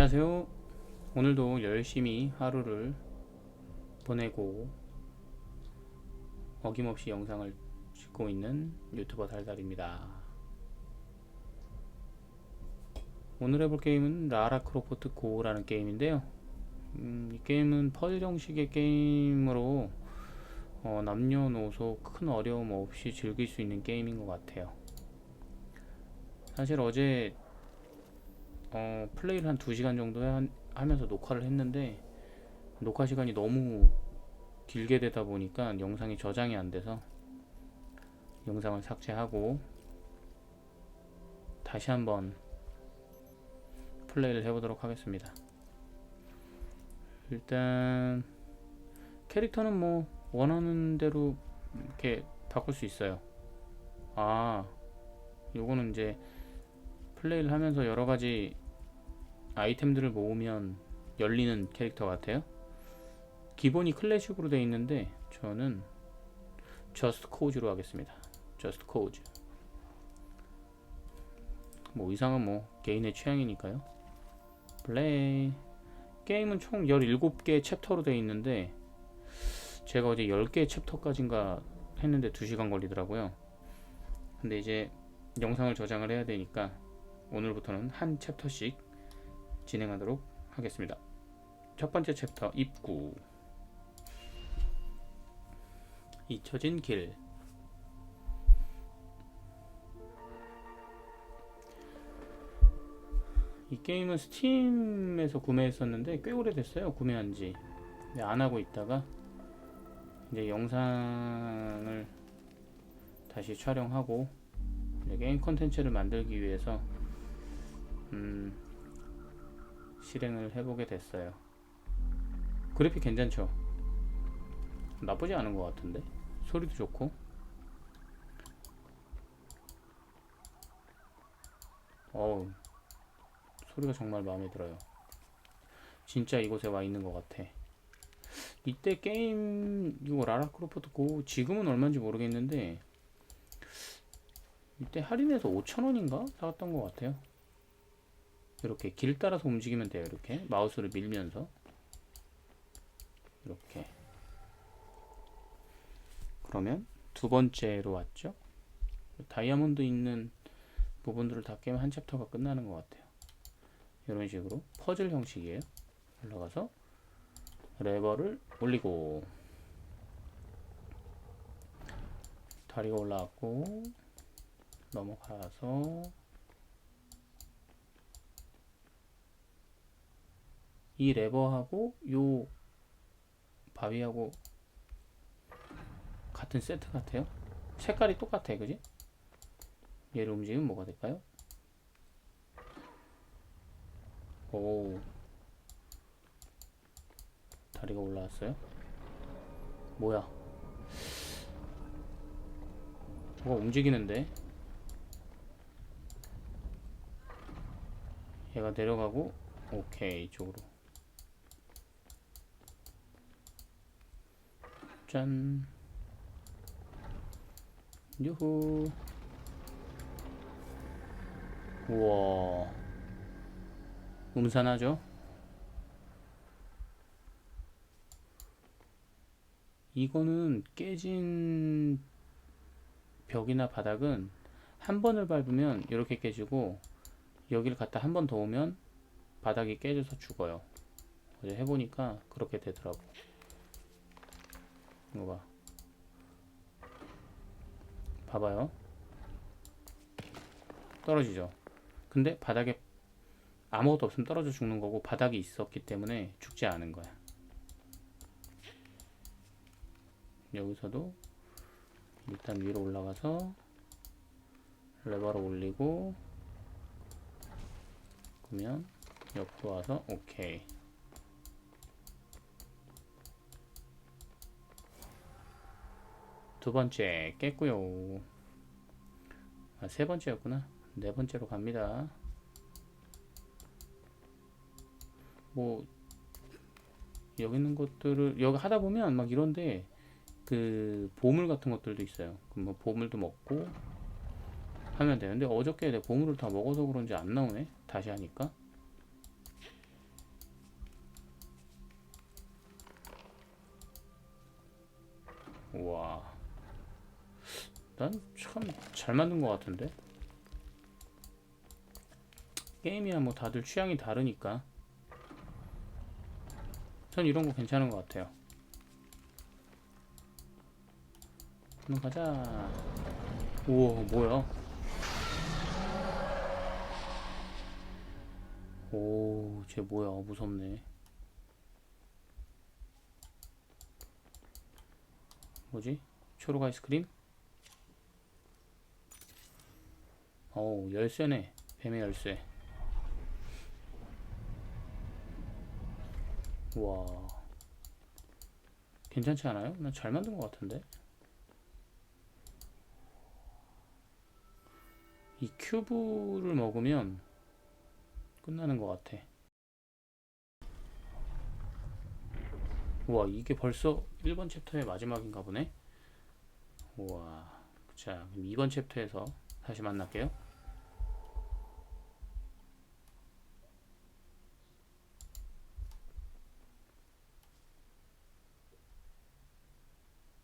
안녕하세요. 오늘도 열심히 하루를 보내고 어김없이 영상을 찍고 있는 유튜버 달달입니다. 오늘 해볼 게임은 라라 크로포트 고라는 게임인데요. 음, 이 게임은 퍼즐 형식의 게임으로 어, 남녀노소 큰 어려움 없이 즐길 수 있는 게임인 것 같아요. 사실 어제 어, 플레이를 한 2시간 정도 한- 하면서 녹화를 했는데 녹화 시간이 너무 길게 되다 보니까 영상이 저장이 안 돼서 영상을 삭제하고 다시 한번 플레이를 해보도록 하겠습니다. 일단 캐릭터는 뭐 원하는 대로 이렇게 바꿀 수 있어요. 아, 요거는 이제 플레이를 하면서 여러 가지 아이템들을 모으면 열리는 캐릭터 같아요. 기본이 클래식으로 되어 있는데 저는 저스트 코즈로 하겠습니다. 저스트 코즈. 뭐 이상은 뭐 개인의 취향이니까요. 플레이. 게임은 총 17개 챕터로 되어 있는데 제가 어제 10개 챕터까지인가 했는데 2시간 걸리더라고요. 근데 이제 영상을 저장을 해야 되니까 오늘부터는 한 챕터씩 진행하도록 하겠습니다. 첫 번째 챕터 입구. 잊혀진 길. 이 게임은 스팀에서 구매했었는데 꽤 오래됐어요 구매한지. 안 하고 있다가 이제 영상을 다시 촬영하고 게임 컨텐츠를 만들기 위해서 음, 실행을 해보게 됐어요. 그래픽 괜찮죠? 나쁘지 않은 것 같은데 소리도 좋고 어우 소리가 정말 마음에 들어요. 진짜 이곳에 와 있는 것 같아. 이때 게임 이거 라라 크로포트 고 지금은 얼마인지 모르겠는데 이때 할인해서 5,000원인가 사갔던 것 같아요. 이렇게 길 따라서 움직이면 돼요. 이렇게 마우스를 밀면서 이렇게 그러면 두 번째로 왔죠. 다이아몬드 있는 부분들을 다 깨면 한 챕터가 끝나는 것 같아요. 이런 식으로 퍼즐 형식이에요. 올라가서 레버를 올리고 다리가 올라왔고 넘어가서 이 레버하고 요 바위하고 같은 세트 같아요. 색깔이 똑같아, 그지? 얘를 움직이면 뭐가 될까요? 오, 다리가 올라왔어요. 뭐야? 뭐가 움직이는데? 얘가 내려가고, 오케이, 이쪽으로. 짠. 유후. 우와. 음산하죠? 이거는 깨진 벽이나 바닥은 한 번을 밟으면 이렇게 깨지고 여기를 갖다 한 번 더 오면 바닥이 깨져서 죽어요. 어제 해보니까 그렇게 되더라고. 이거 봐. 봐봐요. 떨어지죠. 근데 바닥에 아무것도 없으면 떨어져 죽는 거고 바닥이 있었기 때문에 죽지 않은 거야. 여기서도 일단 위로 올라가서 레버를 올리고 그러면 옆으로 와서 오케이. 두 번째 깼고요. 아, 세 번째였구나. 네 번째로 갑니다. 뭐 여기 있는 것들을 여기 하다 보면 막 이런데 그 보물 같은 것들도 있어요. 그럼 뭐 보물도 먹고 하면 되는데 어저께 내 보물을 다 먹어서 그런지 안 나오네. 다시 하니까. 와. 난 참 잘 만든 것 같은데? 게임이야 뭐 다들 취향이 다르니까. 전 이런 거 괜찮은 것 같아요. 한번 가자. 우와 뭐야? 오쟤 뭐야? 무섭네. 뭐지? 초록 아이스크림 어우 열쇠네. 뱀의 열쇠. 와. 괜찮지 않아요? 난 잘 만든 것 같은데? 이 큐브를 먹으면 끝나는 것 같아. 우와 이게 벌써 1번 챕터의 마지막인가 보네? 우와. 자 그럼 2번 챕터에서 다시 만날게요